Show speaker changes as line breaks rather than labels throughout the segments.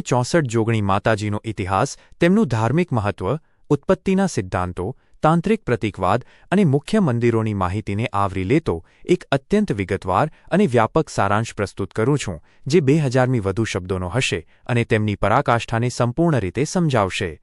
ચોસઠ જોગણી માતાજીનો ઇતિહાસ, તેમનું ધાર્મિક મહત્વ, ઉત્પત્તિના સિદ્ધાંતો, તાંત્રિક પ્રતિકવાદ અને મુખ્ય મંદિરોની માહિતીને આવરી લેતો એક અત્યંત વિગતવાર અને વ્યાપક સારાંશ પ્રસ્તુત કરું છું, જે બે હજારમી વધુ શબ્દોનો હશે અને તેમની પરાકાષ્ઠાને સંપૂર્ણ રીતે સમજાવશે.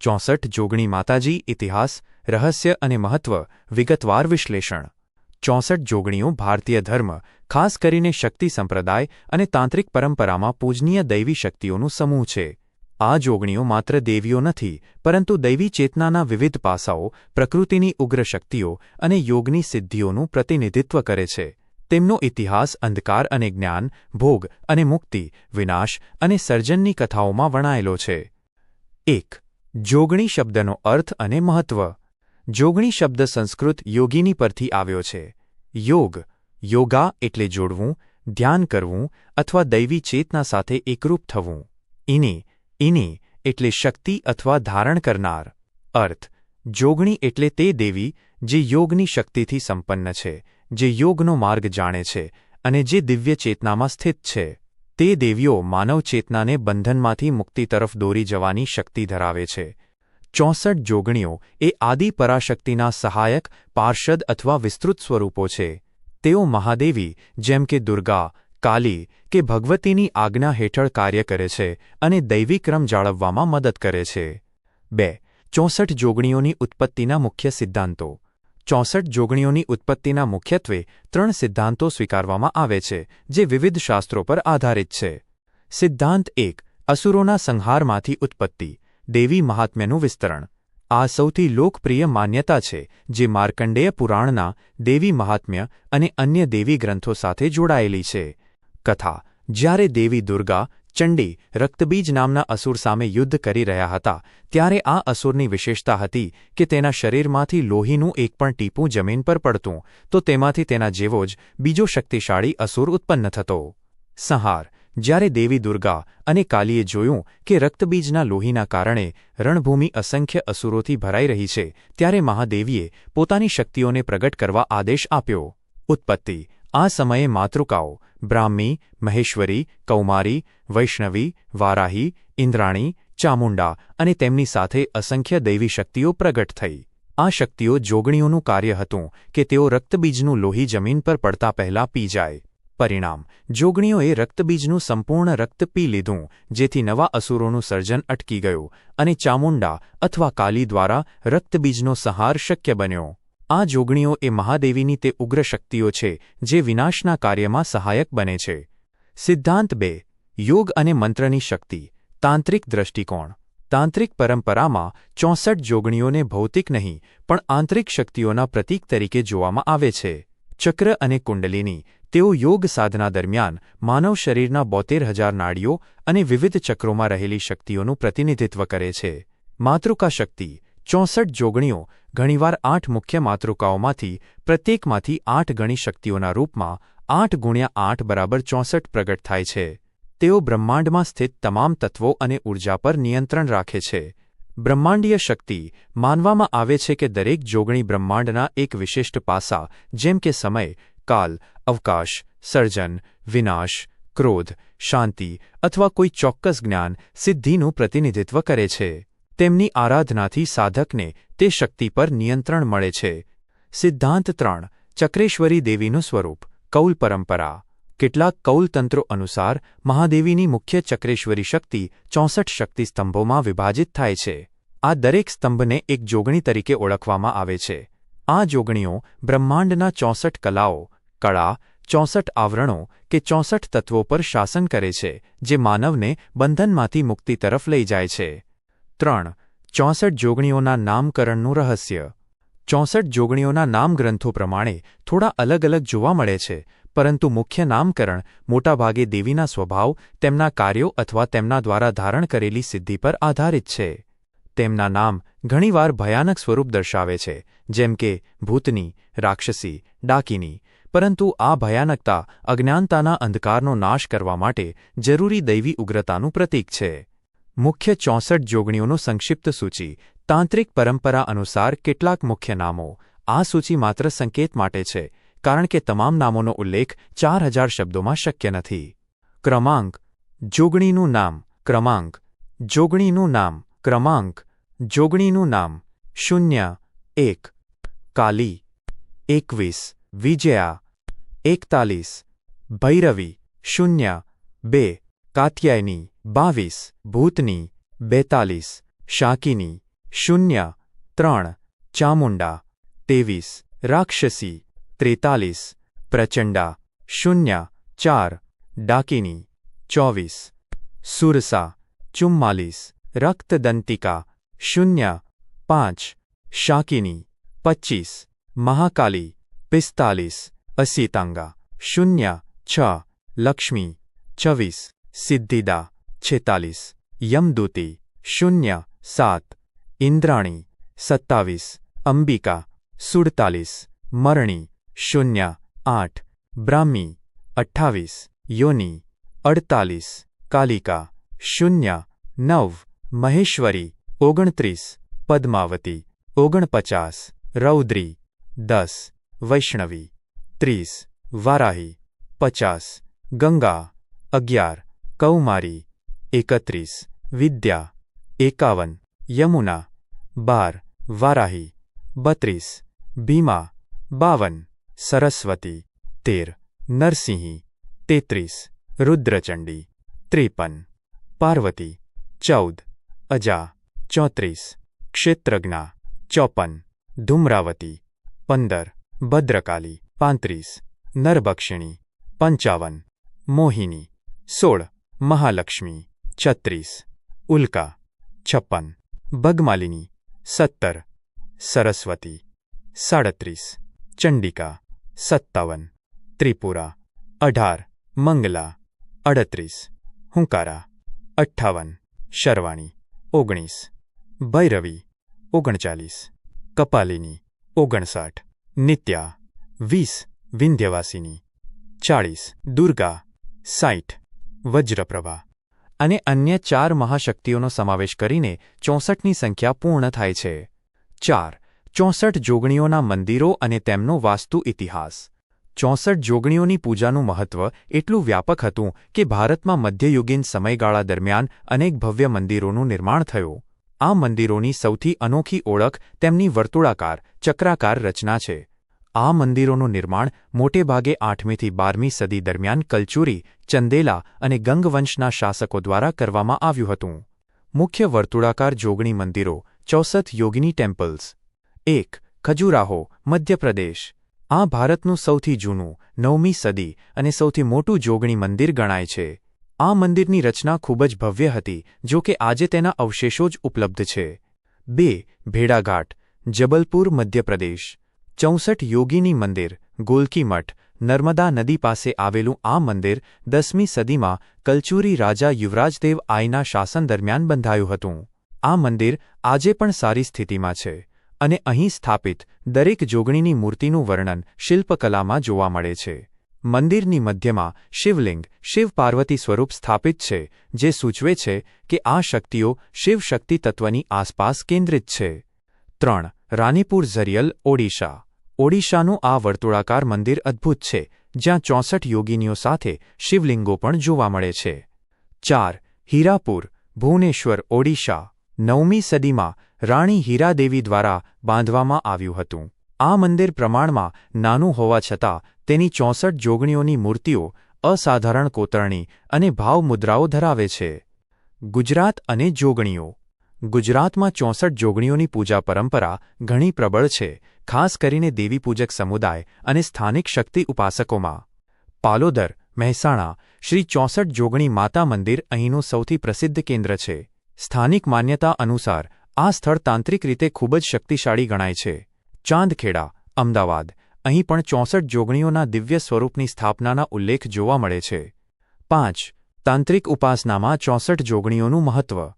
ચોસઠ જોગણી માતાજી, ઇતિહાસ, રહસ્ય અને મહત્વ, વિગતવાર વિશ્લેષણ. ચોસઠ જોગણીઓ ભારતીય ધર્મ, ખાસ કરીને શક્તિ સંપ્રદાય અને તાંત્રિક પરંપરામાં પૂજનીય દૈવી શક્તિઓનું સમૂહ છે. આ જોગણીઓ માત્ર દેવીઓ નથી, પરંતુ દૈવી ચેતનાના વિવિધ પાસાઓ, પ્રકૃતિની ઉગ્ર શક્તિઓ અને યોગની સિદ્ધિઓનું પ્રતિનિધિત્વ કરે છે. તેમનો ઇતિહાસ, અંધકાર અને જ્ઞાન, ભોગ અને મુક્તિ, વિનાશ અને સર્જનની કથાઓમાં વણાયેલો છે. એક, જોગણી શબ્દનો અર્થ અને મહત્વ. જોગણી શબ્દ સંસ્કૃત યોગીની પરથી આવ્યો છે. યોગ, યોગા એટલે જોડવું, ધ્યાન કરવું અથવા દૈવી ચેતના સાથે એકરૂપ થવું. ઇની ઇની એટલે શક્તિ અથવા ધારણ કરનાર. અર્થ, જોગણી એટલે તે દેવી જે યોગની શક્તિથી સંપન્ન છે, જે યોગનો માર્ગ જાણે છે અને જે દિવ્ય ચેતનામાં સ્થિત છે. તે દેવીઓ માનવ ચેતનાને બંધનમાંથી મુક્તિ તરફ દોરી જવાની શક્તિ ધરાવે છે. ચોસઠ જોગણીઓ એ આદિ પરાશક્તિના સહાયક, પાર્ષદ અથવા વિસ્તૃત સ્વરૂપો છે. તેઓ મહાદેવી, જેમ કે દુર્ગા, કાલી કે ભગવતીની આજ્ઞા હેઠળ કાર્ય કરે છે અને દૈવી ક્રમ જાળવવામાં મદદ કરે છે. બે. ચોસઠ જોગણીઓની ઉત્પત્તિના મુખ્ય સિદ્ધાંતો. ચોસઠ જોગણીઓની ઉત્પત્તિના મુખ્યત્વે ત્રણ સિદ્ધાંતો સ્વીકારવામાં આવે છે, જે વિવિધ શાસ્ત્રો પર આધારિત છે. સિદ્ધાંત એક, અસુરોના સંહારમાંથી ઉત્પત્તિ. દેવી મહાત્મ્યનું વિસ્તરણ. આ સૌથી લોકપ્રિય માન્યતા છે, જે માર્કંડેય પુરાણના દેવી મહાત્મ્ય અને અન્ય દેવી ગ્રંથો સાથે જોડાયેલી છે. કથા. જ્યારે દેવી દુર્ગા, ચંડી, રક્તબીજ નામના અસુર સામે યુદ્ધ કરી રહ્યા હતા, ત્યારે આ અસુરની વિશેષતા હતી કે તેના શરીરમાંથી લોહીનું એક પણ ટીપું જમીન પર પડતું, તો તેમાંથી તેના જેવો જ બીજો શક્તિશાળી અસુર ઉત્પન્ન થતો. સંહાર. જ્યારે દેવી દુર્ગા અને કાલીએ જોયું કે રક્તબીજના લોહીના કારણે રણભૂમિ અસંખ્ય અસુરોથી ભરાઈ રહી છે, ત્યારે મહાદેવીએ પોતાની શક્તિઓને પ્રગટ કરવા આદેશ આપ્યો. ઉત્પત્તિ, આ સમયે માતૃકાઓ, બ્રાહ્મી, મહેશ્વરી, કૌમારી, વૈષ્ણવી, વારાહી, ઇન્દ્રાણી, ચામુંડા અને તેમની સાથે અસંખ્ય દૈવી શક્તિઓ પ્રગટ થઈ. આ શક્તિઓ જોગણીઓનું કાર્ય હતું કે તેઓ રક્તબીજનું લોહી જમીન પર પડતા પહેલા પી જાય. પરિણામ. જોગણીઓએ રક્તબીજનું સંપૂર્ણ રક્ત પી લીધું, જેથી નવા અસુરોનું સર્જન અટકી ગયું અને ચામુંડા અથવા કાલી દ્વારા રક્તબીજનો સંહાર શક્ય બન્યો. આ જોગણીઓ એ મહાદેવીની તે ઉગ્ર શક્તિઓ છે, જે વિનાશના કાર્યમાં સહાયક બને છે. સિદ્ધાંત બે, યોગ અને મંત્રની શક્તિ, તાંત્રિક દ્રષ્ટિકોણ. તાંત્રિક પરંપરામાં ચોસઠ જોગણીઓને ભૌતિક નહીં, પણ આંતરિક શક્તિઓના પ્રતીક તરીકે જોવામાં આવે છે. ચક્ર અને કુંડલિની તેઓ યોગ સાધના દરમિયાન માનવ શરીરના બોતેર હજાર નાડીઓ અને વિવિધ ચક્રોમાં રહેલી શક્તિઓનું પ્રતિનિધિત્વ કરે છે. માતૃકા શક્તિ, ચોસઠ જોગણીઓ, ઘણીવાર આઠ મુખ્ય માતૃકાઓમાંથી પ્રત્યેકમાંથી આઠ ગણી શક્તિઓના રૂપમાં આઠ ગુણ્યા આઠ બરાબર ચોસઠ પ્રગટ થાય છે. તેઓ બ્રહ્માંડમાં સ્થિત તમામ તત્વો અને ઊર્જા પર નિયંત્રણ રાખે છે. બ્રહ્માંડીય શક્તિ માનવામાં આવે છે કે દરેક જોગણી બ્રહ્માંડના એક વિશિષ્ટ પાસા, જેમ કે સમય, કાલ અવકાશ, સર્જન, વિનાશ, ક્રોધ, શાંતિ અથવા કોઈ ચોક્કસ જ્ઞાન સિદ્ધિનું પ્રતિનિધિત્વ કરે છે. તેમની આરાધનાથી સાધકને તે શક્તિ પર નિયંત્રણ મળે છે. સિદ્ધાંત ત્રણ, ચક્રેશ્વરી દેવીનું સ્વરૂપ, કૌલ પરંપરા. કેટલાક કૌલતંત્રો અનુસાર, મહાદેવીની મુખ્ય ચક્રેશ્વરી શક્તિ ચોસઠ શક્તિ સ્તંભોમાં વિભાજિત થાય છે. આ દરેક સ્તંભને એક જોગણી તરીકે ઓળખવામાં આવે છે. આ જોગણીઓ બ્રહ્માંડના ચોસઠ કલાઓ કળા, ચોસઠ આવરણો કે ચોસઠ તત્વો પર શાસન કરે છે, જે માનવને બંધનમાંથી મુક્તિ તરફ લઈ જાય છે. ત્રણ, ચોસઠ જોગણીઓના નામકરણનું રહસ્ય. ચોસઠ જોગણીઓના નામગ્રંથો પ્રમાણે થોડા અલગ અલગ જોવા મળે છે, પરંતુ મુખ્ય નામકરણ મોટાભાગે દેવીના સ્વભાવ, તેમના કાર્યો અથવા તેમના દ્વારા ધારણ કરેલી સિદ્ધિ પર આધારિત છે. તેમના નામ ઘણીવાર ભયાનક સ્વરૂપ દર્શાવે છે, જેમ કે ભૂતની, રાક્ષસી, ડાકીની પરંતુ આ ભયાનકતા અજ્ઞાનતાના અંધકારનો નાશ કરવા માટે જરૂરી દૈવી ઉગ્રતાનું પ્રતીક છે. મુખ્ય ચોસઠ જોગણીઓનો સંક્ષિપ્ત સૂચિ. તાંત્રિક પરંપરા અનુસાર કેટલાક મુખ્ય નામો. આ સૂચિ માત્ર સંકેત માટે છે, કારણ કે તમામ નામોનો ઉલ્લેખ ચાર હજાર શબ્દોમાં શક્ય નથી. ક્રમાંક. જોગણીનું નામ. ક્રમાંક. જોગણીનું નામ. ક્રમાંક. જોગણીનું નામ. શૂન્ય. એક. કાલી. એકવીસ. વિજયા એકતાલીસ ભૈરવી શૂન્ય બે કાત્યાયની બાવીસ ભૂતની બેતાલીસ શાકિની શૂન્ય ત્રણ ચામુંડા ત્રેવીસ રાક્ષસી ત્રેતાલીસ પ્રચંડા શૂન્ય ચાર ડાકિની ચોવીસ સુરસા ચુમ્માલીસ રક્તદંતિકા શૂન્ય પાંચ શાકિની પચ્ચીસ મહાકાલી પિસ્તાલીસ, અસીતાંગા, શૂન્ય, છ, લક્ષ્મી, છવ્વીસ, સિદ્ધિદા, છેતાલીસ, યમદૂતી, શૂન્ય, સાત, ઇન્દ્રાણી, સત્તાવીસ, અંબિકા, સુડતાલીસ, મરણી, શૂન્ય, આઠ, બ્રાહ્મી, અઠ્ઠાવીસ, યોની, અડતાલીસ, કાલિકા, શૂન્ય, નવ, મહેશ્વરી, ઓગણત્રીસ, પદ્માવતી, ઓગણપચાસ, રૌદ્રી, દસ વૈષ્ણવી, ત્રીસ, વારાહી, પચાસ, ગંગા, અગિયાર, કૌમારી, એકત્રીસ, વિદ્યા, એકાવન, યમુના, બાર, વારાહી, બત્રીસ, ભીમા, બાવન, સરસ્વતી, તેર, નરસિંહી, તેત્રીસ, રુદ્રચંડી, ત્રેપન, પાર્વતી, ચૌદ, અજા, ચોત્રીસ, ક્ષેત્રજ્ઞા, ચોપન, ધૂમ્રાવતી, પંદર ભદ્રકાલી, પાંત્રીસ નરબક્ષિણી પંચાવન, મોહિની, સોળ, મહાલક્ષ્મી, છત્રીસ, ઉલ્કા, છપ્પન, ભગમાલિની, સત્તર, સરસ્વતી, સાડત્રીસ, ચંડિકા, સત્તાવન, ત્રિપુરા, અઢાર, મંગલા, અડત્રીસ, હુંકારા, અઠ્ઠાવન, શરવાણી, ઓગણીસ, ભૈરવી, ઓગણચાલીસ, કપાલિની, ઓગણસાઠ નિત્યા વીસ વિંધ્યવાસિની ચાળીસ દુર્ગા સાઠ વજ્રપ્રભા અને અન્ય ચાર મહાશક્તિઓનો સમાવેશ કરીને ચોસઠની સંખ્યા પૂર્ણ થાય છે. ચાર, ચોસઠ જોગણીઓના મંદિરો અને તેમનો વાસ્તુ ઇતિહાસ. ચોસઠ જોગણીઓની પૂજાનું મહત્વ એટલું વ્યાપક હતું કે ભારતમાં મધ્યયુગીન સમયગાળા દરમિયાન અનેક ભવ્ય મંદિરોનું નિર્માણ થયું. આ મંદિરોની સૌથી અનોખી ઓળખ તેમની વર્તુળાકાર, ચક્રાકાર રચના છે. આ મંદિરોનું નિર્માણ મોટેભાગે આઠમીથી બારમી સદી દરમિયાન કલચુરી, ચંદેલા અને ગંગવંશના શાસકો દ્વારા કરવામાં આવ્યું હતું. મુખ્ય વર્તુળાકાર જોગણી મંદિરો, ચોસઠ યોગિની ટેમ્પલ્સ. એક, ખજુરાહો, મધ્યપ્રદેશ. આ ભારતનું સૌથી જૂનું, નવમી સદી અને સૌથી મોટું જોગણી મંદિર ગણાય છે. આ મંદિરની રચના ખૂબ જ ભવ્ય હતી, જો કે આજે તેના અવશેષો જ ઉપલબ્ધ છે. બે, ભેડાઘાટ, જબલપુર, મધ્યપ્રદેશ. ચોસઠ યોગીની મંદિર, ગોલકી મઠ, નર્મદા નદી પાસે આવેલું આ મંદિર દસમી સદીમાં કલચુરી રાજા યુવરાજદેવ આઈના શાસન દરમિયાન બંધાયું હતું. આ મંદિર આજે પણ સારી સ્થિતિમાં છે અને અહીં સ્થાપિત દરેક જોગણીની મૂર્તિનું વર્ણન શિલ્પકલામાં જોવા મળે છે. મંદિરની મધ્યમાં શિવલિંગ શિવ પાર્વતી સ્વરૂપ સ્થાપિત છે, જે સૂચવે છે કે આ શક્તિઓ શિવશક્તિ તત્વની આસપાસ કેન્દ્રિત છે. ત્રણ, રાનીપુર ઝરિયલ, ઓડિશા. ઓડિશાનું આ વર્તુળાકાર મંદિર અદ્ભુત છે, જ્યાં ચોસઠ યોગિનીઓ સાથે શિવલિંગો પણ જોવા મળે છે. ચાર, હીરાપુર, ભુવનેશ્વર, ઓડિશા. નવમી સદીમાં રાણી હીરાદેવી દ્વારા બાંધવામાં આવ્યું હતું. આ મંદિર પ્રમાણમાં નાનું હોવા છતાં, તેની ચોસઠ જોગણીઓની મૂર્તિઓ અસાધારણ કોતરણી અને ભાવ મુદ્રાઓ ધરાવે છે. ગુજરાત અને જોગણીઓ. ગુજરાતમાં ચોસઠ જોગણીઓની પૂજા પરંપરા ઘણી પ્રબળ છે, ખાસ કરીને દેવીપૂજક સમુદાય અને સ્થાનિક શક્તિ ઉપાસકોમાં. પાલોદર, મહેસાણા, શ્રી ચોસઠ જોગણી માતા મંદિર અહીંનું સૌથી પ્રસિદ્ધ કેન્દ્ર છે. સ્થાનિક માન્યતા અનુસાર, આ સ્થળ તાંત્રિક રીતે ખૂબ જ શક્તિશાળી ગણાય છે. ચાંદખેડા, અમદાવાદ, અહીં પણ ચોસઠ જોગણીઓના દિવ્ય સ્વરૂપની સ્થાપનાના ઉલ્લેખ જોવા મળે છે. પાંચ, તાંત્રિક ઉપાસનામાં ચોસઠ જોગણીઓનું મહત્વ.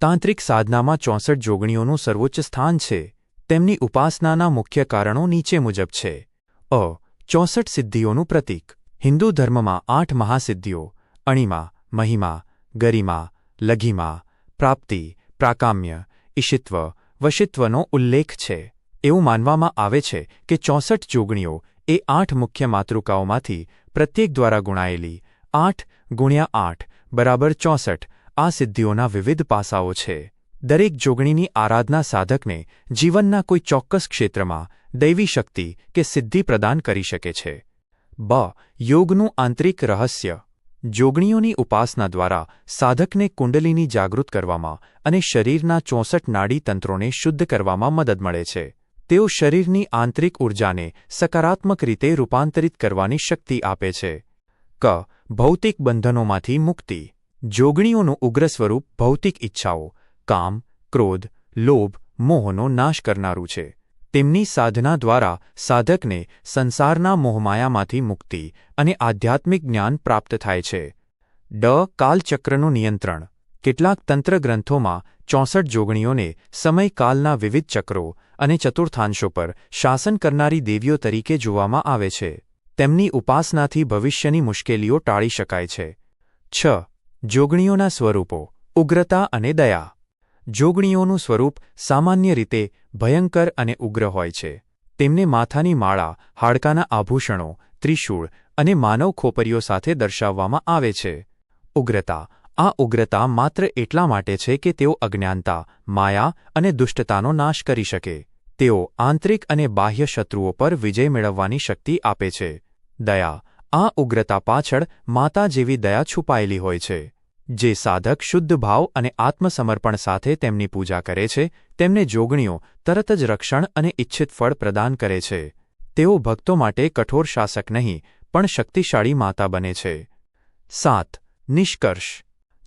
તાંત્રિક સાધનામાં ચોસઠ જોગણીઓનું સર્વોચ્ચ સ્થાન છે. તેમની ઉપાસનાના મુખ્ય કારણો નીચે મુજબ છે. અ, ચોસઠ સિદ્ધિઓનું પ્રતીક. હિન્દુ ધર્મમાં આઠ મહાસિદ્ધિઓ. અણિમા, મહિમા, ગરિમા, લઘિમા, પ્રાપ્તિ, પ્રાકામ્ય, ઈશિત્વ, વશિત્વનો ઉલ્લેખ છે. એવું માનવામાં આવે છે કે ચોસઠ જોગણીઓ એ આઠ મુખ્ય માતૃકાઓમાંથી પ્રત્યેક દ્વારા ગુણાયેલી આઠ ગુણ્યા આઠ બરાબર ચોસઠ આ સિદ્ધિઓના વિવિધ પાસાઓ છે. દરેક જોગણીની આરાધના સાધકને જીવનના કોઈ ચોક્કસ ક્ષેત્રમાં દૈવી શક્તિ કે સિદ્ધિ પ્રદાન કરી શકે છે. બ. યોગનું આંતરિક રહસ્ય. જોગણીઓની ઉપાસના દ્વારા સાધકને કુંડલીની જાગૃત કરવામાં અને શરીરના ચોસઠ નાડી તંત્રોને શુદ્ધ કરવામાં મદદ મળે છે. તેઓ શરીરની આંતરિક ઊર્જાને સકારાત્મક રીતે રૂપાંતરિત કરવાની શક્તિ આપે છે. ક. ભૌતિક બંધનોમાંથી મુક્તિ. જોગણીઓનું ઉગ્ર સ્વરૂપ ભૌતિક ઈચ્છાઓ, કામ, ક્રોધ, લોભ, મોહનો નાશ કરનારું છે. તેમની સાધના દ્વારા સાધકને સંસારના મોહમાયામાંથી મુક્તિ અને આધ્યાત્મિક જ્ઞાન પ્રાપ્ત થાય છે. ડ. કાલચક્રનું નિયંત્રણ. કેટલાક તંત્ર ગ્રંથોમાં ચોસઠ જોગણીઓને સમયકાલના વિવિધ ચક્રો અને ચતુર્થાંશો પર શાસન કરનારી દેવીઓ તરીકે જોવામાં આવે છે. તેમની ઉપાસનાથી ભવિષ્યની મુશ્કેલીઓ ટાળી શકાય છે. છ. જોગણીઓના સ્વરૂપો, ઉગ્રતા અને દયા. જોગણીઓનું સ્વરૂપ સામાન્ય રીતે ભયંકર અને ઉગ્ર હોય છે. તેમને માથાની માળા, હાડકાના આભૂષણો, ત્રિશૂળ અને માનવ ખોપરીઓ સાથે દર્શાવવામાં આવે છે. ઉગ્રતા આ ઉગ્રતા માત્ર એટલા માટે છે કે તેઓ અજ્ઞાનતા, માયા અને દુષ્ટતાનો નાશ કરી શકે. તેઓ આંતરિક અને બાહ્ય શત્રુઓ પર વિજય મેળવવાની શક્તિ આપે છે. દયા, આ ઉગ્રતા પાછળ માતા જેવી દયા છુપાયેલી હોય છે, જે સાધક શુદ્ધ ભાવ અને આત્મસમર્પણ સાથે તેમની પૂજા કરે છે, તેમને જોગણીઓ, તરત જ રક્ષણ અને ઇચ્છિત ફળ પ્રદાન કરે છે. તેઓ ભક્તો માટે કઠોર શાસક નહીં, પણ શક્તિશાળી માતા બને છે. સાત, નિષ્કર્ષ.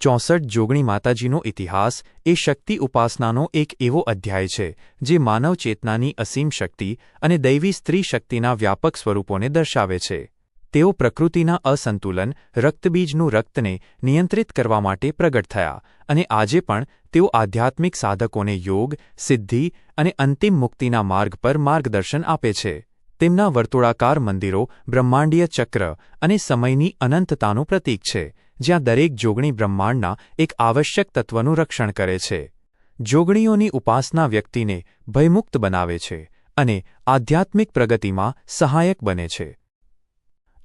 ચોસઠ જોગણી માતાજીનો ઇતિહાસ એ શક્તિ ઉપાસનાનો એક એવો અધ્યાય છે, જે માનવ ચેતનાની અસીમ શક્તિ અને દૈવી સ્ત્રી શક્તિના વ્યાપક સ્વરૂપોને દર્શાવે છે. તેઓ પ્રકૃતિના અસંતુલન, રક્તબીજનું રક્તને નિયંત્રિત કરવા માટે પ્રગટ થયા અને આજે પણ તેઓ આધ્યાત્મિક સાધકોને યોગ, સિદ્ધિ અને અંતિમ મુક્તિના માર્ગ પર માર્ગદર્શન આપે છે. તેમના વર્તુળાકાર મંદિરો બ્રહ્માંડીય ચક્ર અને સમયની અનંતતાનું પ્રતીક છે. જ્યાં દરેક જોગણી બ્રહ્માંડના એક આવશ્યક તત્વનું રક્ષણ કરે છે. જોગણીઓની ઉપાસના વ્યક્તિને ભયમુક્ત બનાવે છે અને આધ્યાત્મિક પ્રગતિમાં સહાયક બને છે.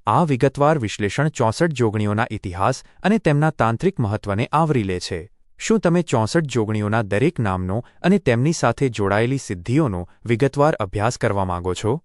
આ વિગતવાર વિશ્લેષણ ચોસઠ જોગણીઓના ઇતિહાસ અને તેમના તાંત્રિક મહત્વને આવરી લે છે. શું તમે ચોસઠ જોગણીઓના દરેક નામનો અને તેમની સાથે જોડાયેલી સિદ્ધિઓનો વિગતવાર અભ્યાસ કરવા માંગો છો?